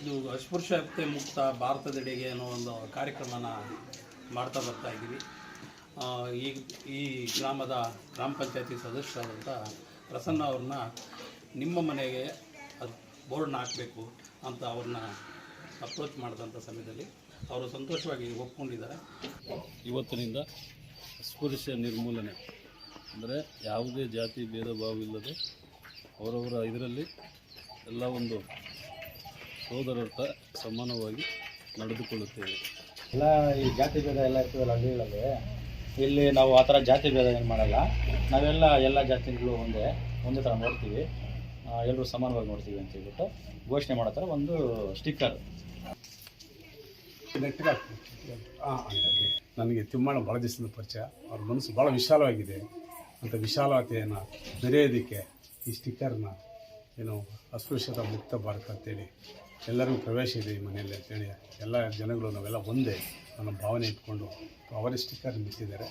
ಇದು ಅಸ್ಪೃಶ್ಯತೆ ಮುಕ್ತ ಭಾರತದೆಡೆಗೆ ಅನ್ನೋ ಒಂದು ಕಾರ್ಯಕ್ರಮನ ಮಾಡ್ತಾ ಬರ್ತಾ ಇದ್ದೀವಿ. ಈ ಈ ಗ್ರಾಮದ ಗ್ರಾಮ ಪಂಚಾಯತಿ ಸದಸ್ಯರಾದಂಥ ಪ್ರಸನ್ನ ಅವ್ರನ್ನ ನಿಮ್ಮ ಮನೆಗೆ ಅದು ಬೋರ್ಡ್ನ ಹಾಕಬೇಕು ಅಂತ ಅವ್ರನ್ನ ಅಪ್ರೋಚ್ ಮಾಡಿದಂಥ ಸಮಯದಲ್ಲಿ ಅವರು ಸಂತೋಷವಾಗಿ ಒಪ್ಕೊಂಡಿದ್ದಾರೆ. ಇವತ್ತಿನಿಂದ ಅಸ್ಪೃಶ್ಯ ನಿರ್ಮೂಲನೆ, ಅಂದರೆ ಯಾವುದೇ ಜಾತಿ, ಭೇದ ಭಾವವಿಲ್ಲದೆ ಅವರವರ ಇದರಲ್ಲಿ ಎಲ್ಲ ಒಂದು ಸೋದರರ್ಥ ಸಮಾನವಾಗಿ ನಡೆದುಕೊಳ್ಳುತ್ತೇವೆ. ಎಲ್ಲ ಈ ಜಾತಿ ಭೇದ ಎಲ್ಲ ಇರ್ತದಲ್ಲ ಹಳ್ಳಿಗಳಲ್ಲಿ ಇಲ್ಲಿ ನಾವು ಆ ಥರ ಜಾತಿ ಭೇದ ಏನು ಮಾಡಲ್ಲ. ನಾವೆಲ್ಲ ಎಲ್ಲ ಜಾತಿಗಳು ಒಂದೇ ಒಂದೇ ಥರ ನೋಡ್ತೀವಿ. ಎಲ್ಲರೂ ಸಮಾನವಾಗಿ ನೋಡ್ತೀವಿ ಅಂತ ಹೇಳ್ಬಿಟ್ಟು ಘೋಷಣೆ ಮಾಡೋ ಥರ ಒಂದು ಸ್ಟಿಕ್ಕರ್. ನನಗೆ ತಿಮ್ಮಣ್ಣ ಭಾಳ ದಿವಸದ ಪರಿಚಯ. ಅವ್ರ ಮನಸ್ಸು ಭಾಳ ವಿಶಾಲವಾಗಿದೆ. ಅಂತ ವಿಶಾಲತೆಯನ್ನು ಮೆರೆಯೋದಕ್ಕೆ ಈ ಸ್ಟಿಕ್ಕರ್ನ ಏನು ಅಸ್ಪೃಶ್ಯತ ಮುಕ್ತ ಭಾರತ ಅಂತೇಳಿ ಎಲ್ಲರಿಗೂ ಪ್ರವೇಶ ಇದೆ ಈ ಮನೆಯಲ್ಲಿ ಅಂತೇಳಿ ಎಲ್ಲ ಜನಗಳು ನಾವೆಲ್ಲ ಒಂದೇ ಅನ್ನೋ ಭಾವನೆ ಇಟ್ಕೊಂಡು ಅವರಿಷ್ಟಕ್ಕೆ ನಿಂತಿದ್ದಾರೆ.